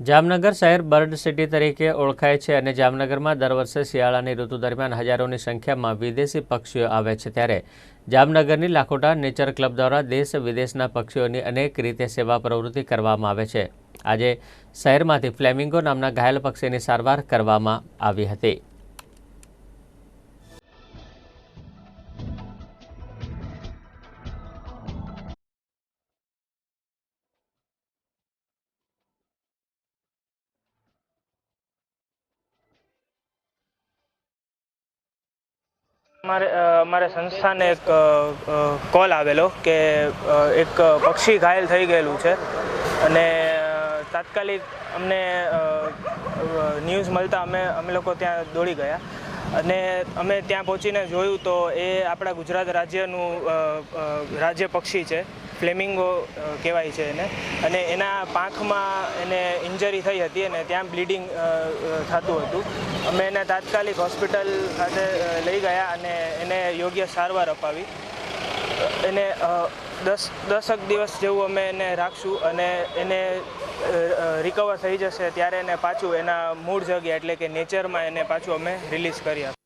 જામનગર શહેર bird city તરીકે ઓળખાય છે અને જામનગરમાં દર વર્ષે શિયાળાની ઋતુ દરમિયાન હજારોની સંખ્યામાં વિદેશી પક્ષીઓ આવે છે ત્યારે જામનગરની લાખોટા નેચર ક્લબ દ્વારા દેશ વિદેશના પક્ષીઓની અનેક રીતે સેવા પ્રવૃત્તિ કરવામાં આવે છે. આજે શહેરમાંથી ફ્લેમિંગો નામના ઘાયલ પક્ષીની સારવાર કરવામાં આવી હતી. અમારે મારે સંસ્થાને એક કોલ આવેલો કે એક પક્ષી ઘાયલ થઈ ગયેલું છે. અને તાત્કાલિક અમને ન્યૂઝ મળતા અમે અમે લોકો ત્યાં દોડી ગયા. અને અમે ત્યાં પહોંચીને જોયું તો એ આપણા ગુજરાત રાજ્યનું રાજ્ય પક્ષી છે. ફ્લેમિંગો કહેવાય છે એને. અને એના પાંખમાં એને ઇન્જરી થઈ હતી અને ત્યાં બ્લીડિંગ થતું હતું. અમે એને તાત્કાલિક હોસ્પિટલ ખાતે લઈ ગયા અને એને યોગ્ય સારવાર અપાવી. એને દસ, દસક દિવસ જેવું અમે એને રાખશું અને એને રિકવર થઈ જશે ત્યારે એને પાછું એના મૂળ જગ્યા એટલે કે નેચરમાં એને પાછું અમે રિલીઝ કરી આપીશું.